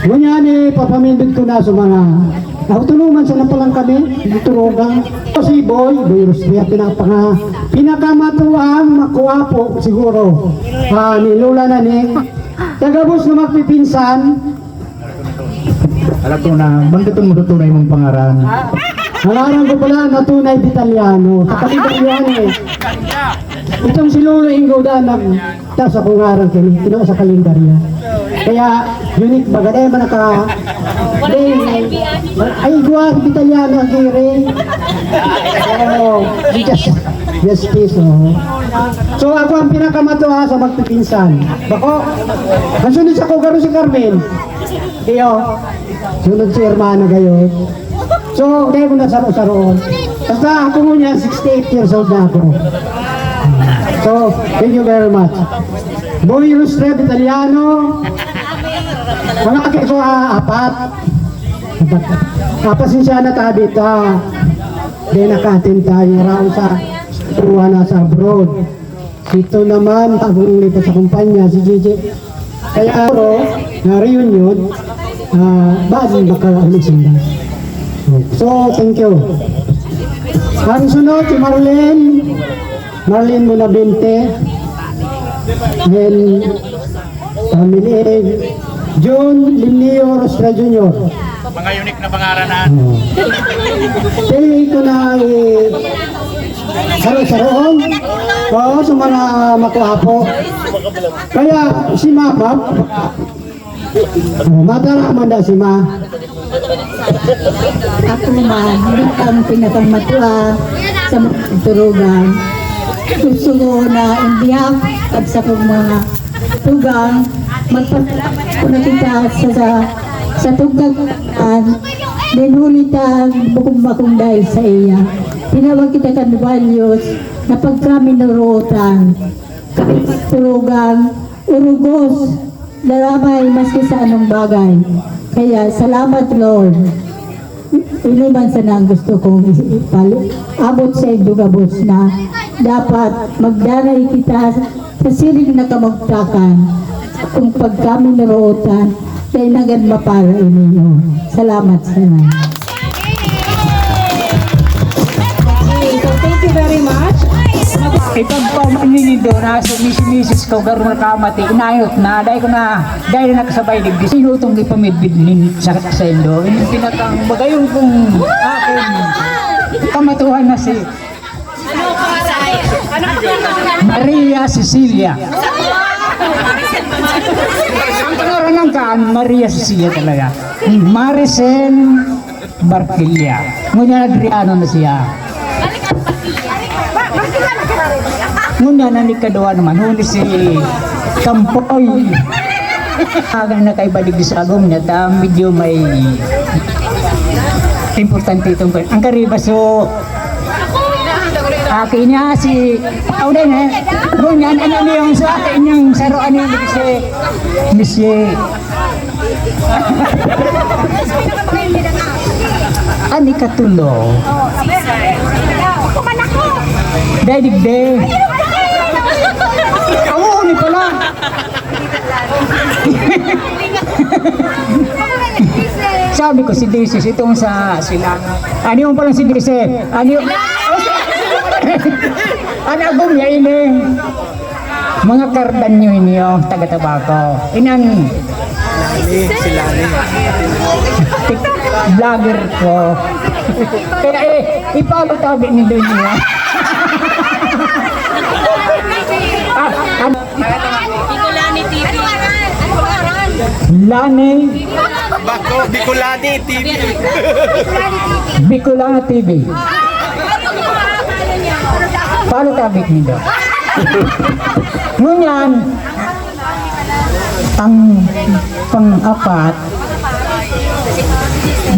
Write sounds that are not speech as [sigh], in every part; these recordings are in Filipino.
Ngunyan eh, papamindot ko na sa mga Nakutulungan sa napalang kami, turugan. Si Boy, Boy Rosbia, pinapanga, pinakamatuang makuwapo siguro. Ah, ni Lola na ni. Tagabos na magpipinsan, Alam ko na, bangga itong matutunay mong pangaran. Nangarang ko pala na tunay d'Italiano. Kapag Italiano eh. Itong si Lolo Ingo da nag tas ako ngarang kini tino sa kalendaryo. Kaya unique baga eh manaka day ay gua Italiano ang kire. Oh, just just this oh. So ako ang pinakamatuwa sa magpipinsan. Bako, ang sunod sa kugaro si Carmen. Iyo, sunod si Hermana gayon. So, dahil ko na saro-saroon. Basta ako muna, 68 years old na ako. So, thank you very much. Boy Rustred Italiano. Mga keso ah, apat. Apat. Ah, pasensya na tabi ta. Di nakatin tayo raw sa tuwa na sa abroad. Ito naman, bagong lipat sa kumpanya, si Gigi. Kaya aro, na reunion, ah, bagong makawag sinda. So, thank you. Ang sunod, si Marlene. Marlene Munabinte. And family. June Limnio Rostra Jr. Mga unique na pangaranan. Kaya ito na eh, saro-saroon. Oo, sa mga makuhapo. Kaya si Mapap, oh, matara man da si Ma. Ako man, hindi ang pinakamatua sa mga turugan. Ko na in behalf at sa kong mga tugang, magpasalamat ko na kita sa, sa, sa tugang kanan, din hulitan bukong bakong dahil sa iya. Tinawag kita kan values na pagkami narutan. Kami turugan, urugos, daramay maski sa anong bagay. Kaya salamat Lord. Ini man sa nang gusto kong abot sa indugabos na dapat magdanay kita sa siring na kamagtakan kung pag kami narootan dahil nagad mapara ininyo. Salamat sa nan. Okay, so thank you very much. Itong pamaninido na sa misi-misis ko karon na kamati, inayot na, dahil ko na, dahil na nakasabay digdi, sino itong ipamidbid nin sa sendo, yung pinakang bagayon kong akin, kamatuhan na si Maria Cecilia. Ang pangalan ng kaan, Maria Cecilia talaga. Maricel Barquilla. Ngunyan Adriano na siya. Ngunyan na ni Kadua naman, huni si Kampoy. Aga na kay balig sa agong niya, ta medyo may importante itong ang kariba so Akin niya si Pao din eh. Ngunyan, ano niya yung sa akin yung saroan niya si Monsieur Ani katulo. Dadig de. Oo, ni pala. [laughs] Sabi ko si Daisy, itong sa sila. Ano yung palang si Daisy? Ano yung... [laughs] ano agong ya ini? Mga kardan nyo inyo, taga-tabako. Inan, tik vlogger ko. [laughs] Kaya eh, ipalo tabi ni ano? Bicolani TV. Lani Bako, Bicolani TV. Bicolana TV. Paano tabi nito? Ngunyan, ang pang-apat,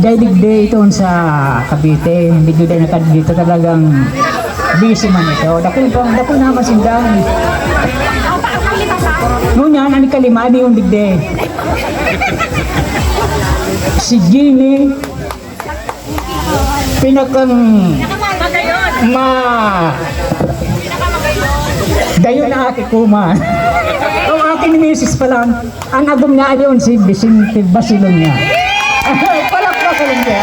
Daily day ito sa Cavite, hindi ko nakad dito talagang busy man ito. Dako pang dako na masindang. Ngunyan, ang kalimani yung digde. Si Jimmy, pinakang ma dayon na ate kuma. Ang aking misis pa lang, ang agom niya yun si Vicente Basilon niya. [laughs] Palakpakan niya.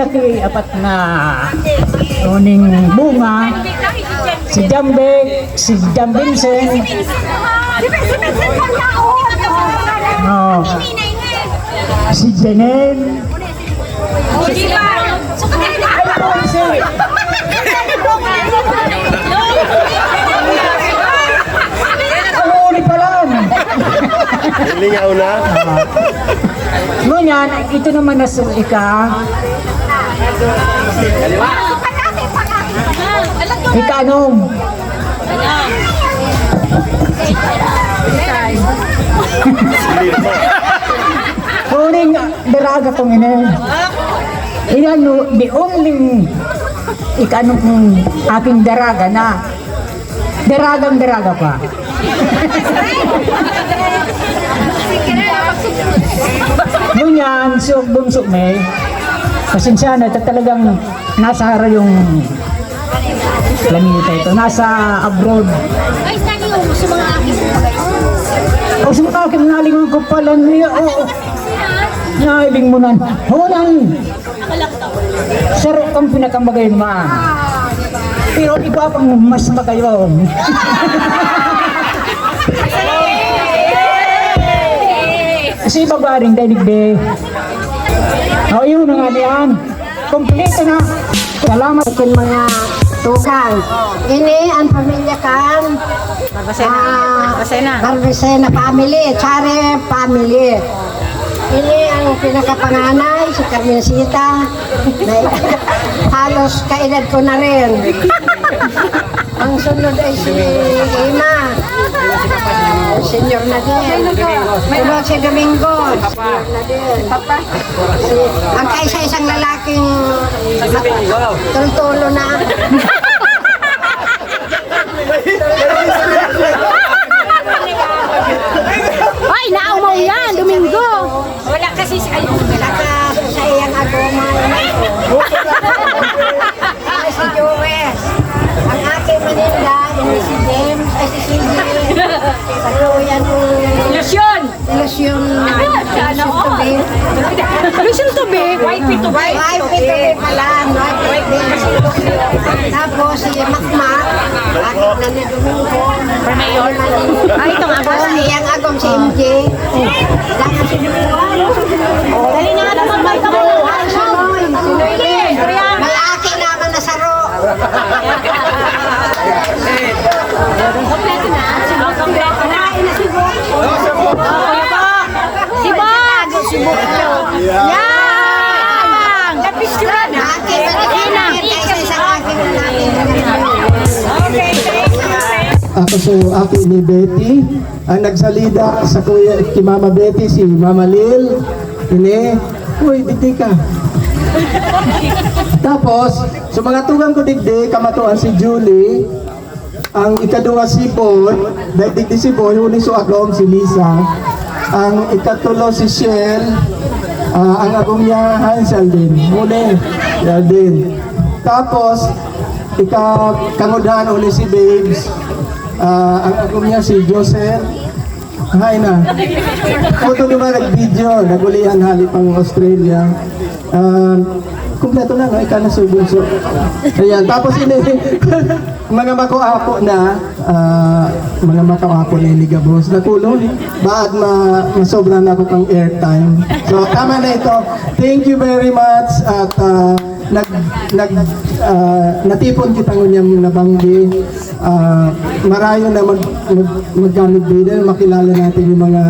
Naki apat na uning bunga, si Jambe, si Jam Vincent, oh, si Janelle, ang pa lang. Hilingaw na. Ngunyan, ito naman na sa ika anong? Kuning daraga kong ina. Iyan no, the only ika anong kong aking daraga na daragang daraga pa. Ngunyan, si Bunso may, pasensya na, ito talagang nasa hara yung planeta ito, nasa abroad. Ay, saan yung gusto mga aking O sumakakin, nalingon ko pala niya, oo. Nailing mo na, hunang, sarap kang pinakamagayon maan. Pero iba pang mas magayon. Kasi babaring dalig be. O yun na nga yan. Kompleto na. Salamat. Akin mga tugang. Ini ang pamilya kan Barbacena. Barbacena family, Chare family. Ini ang pinakapanganay, si Carmencita. [laughs] Halos kaedad ko na rin. ang sunod ay si Ima. Senior na din. Sunod si Domingo. Senior na din. Si, ang kaisa-isang lalaking tultulo na. Ay, naumaw yan, Domingo. Wala kasi sa kayo. Saka sa iyang agumay. Ni Domingo? Mayor. Ay, itong ako. Tapos iyang agom si MJ. Dangan si Domingo. Ako so ako ni Betty. Ang nagsalida sa kuya kay Mama Betty si Mama Lil. Ini, uy, diti ka. [laughs] Tapos, sa mga tugang ko digdi, kamatuan si Julie, ang ikaduwa si Bon, dahil digdi si Bon, huli so agong si Lisa. Ang ikatulo si Shell, ah, ang agong niya Hansel din, huli, yan din. Tapos, ika kangudahan uli si Babes, Ah, ang agong niya si Joseph, Hi na. Photo naman nag-video, nagulihan hali pang Australia. Um, kumpleto na, no? ika na subunso. Ayan, tapos ini, [laughs] mga mako-apo na, ah, mga mako-apo na iligabos, nakulong, baad ma, masobra na ako kang airtime. So, tama na ito. Thank you very much at ah, nag nag ah, natipon kita ngunyam nabanggi uh, marayo na mag, mag maggamit din makilala natin yung mga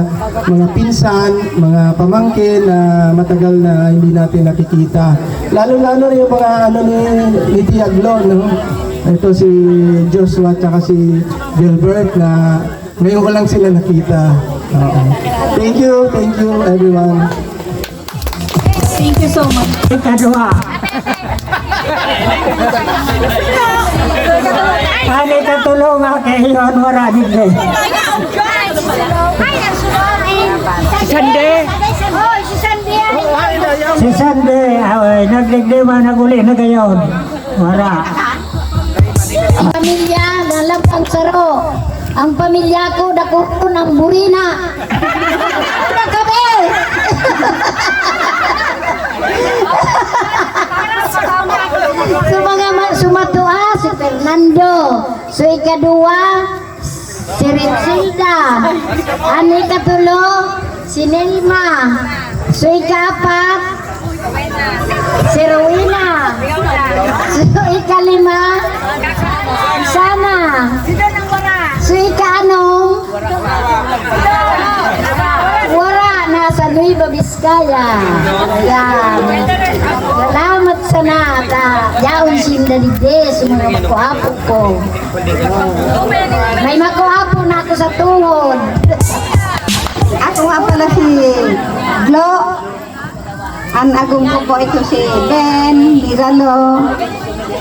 mga pinsan mga pamangkin na matagal na hindi natin nakikita. Lalo lalo na yung mga ano ni, ni Tiaglo no? Ito si Joshua at si Gilbert na ngayon ko lang sila nakita. Oo. thank you thank you everyone Thank you so much. Ikadua. Kani katulong nga kay Yon Waradig eh. Si Sande. Oh, si Sande. Si Sande, ay, nagligdima na guli na gayon. Wala. Pamilya ng Lampang Saro. Ang pamilya ko dako ng Burina. Una [laughs] kami! so mga ma- sumatua si Fernando. So ikadua si Ritsilda. Ano ikatulo si Nelma. So ikaapat si ikalima sana. So ikaanong wala nasa Nueva Vizcaya. Ayan. Salamat sa nata. Yaon sinda digde sa mga makuhapo ko. May makuhapo na ako sa tuhod. Ako nga pala si Glo. Ang agong ko po ito si Ben, Miralo.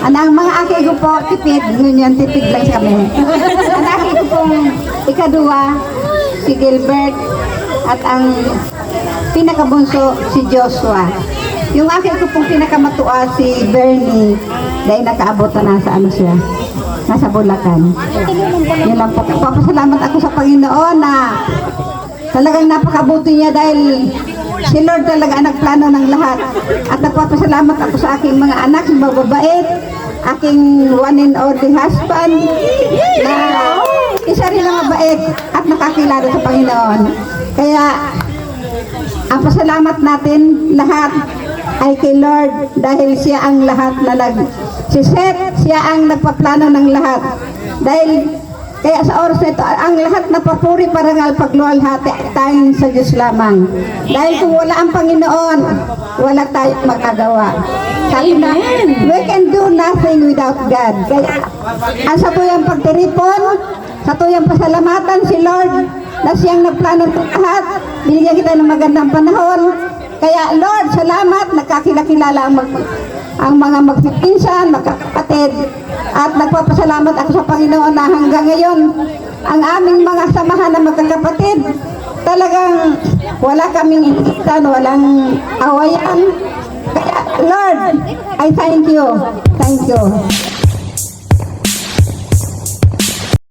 Ang ang mga aki ko po, tipid, ngunyan tipid lang kami. [laughs] ang aki ko pong ikadua, si Gilbert, at ang pinakabunso, si Joshua. Yung aki ko pong pinakamatua, si Bernie, dahil nakaabot na nasa ano siya, nasa Bulacan. Yun lang po. Papasalamat ako sa Panginoon na Talagang napakabuti niya dahil si Lord talaga ang nagplano ng lahat. At nagpapasalamat ako sa aking mga anak, mababait, aking one and only husband, na isa rin ang mabait at nakakilala sa Panginoon. Kaya, ang pasalamat natin lahat ay kay Lord dahil siya ang lahat na nag si Seth, siya ang nagpaplano ng lahat. Dahil kaya sa oras na ito, ang lahat na papuri parangal pagluwalhati ay tanging sa Diyos lamang. Dahil kung wala ang Panginoon, wala tayong magagawa. Sabi na, we can do nothing without God. Kaya, ang sa tuyang pagtiripon, sa tuyang pasalamatan si Lord, na siyang nagplano ng lahat, binigyan kita ng magandang panahon. Kaya Lord, salamat, nakakilakilala ang mag ang mga magpipinsan, magkakapatid, at nagpapasalamat ako sa Panginoon na hanggang ngayon, ang aming mga samahan na magkakapatid, talagang wala kaming initan, walang awayan. Kaya, Lord, I thank you. Thank you.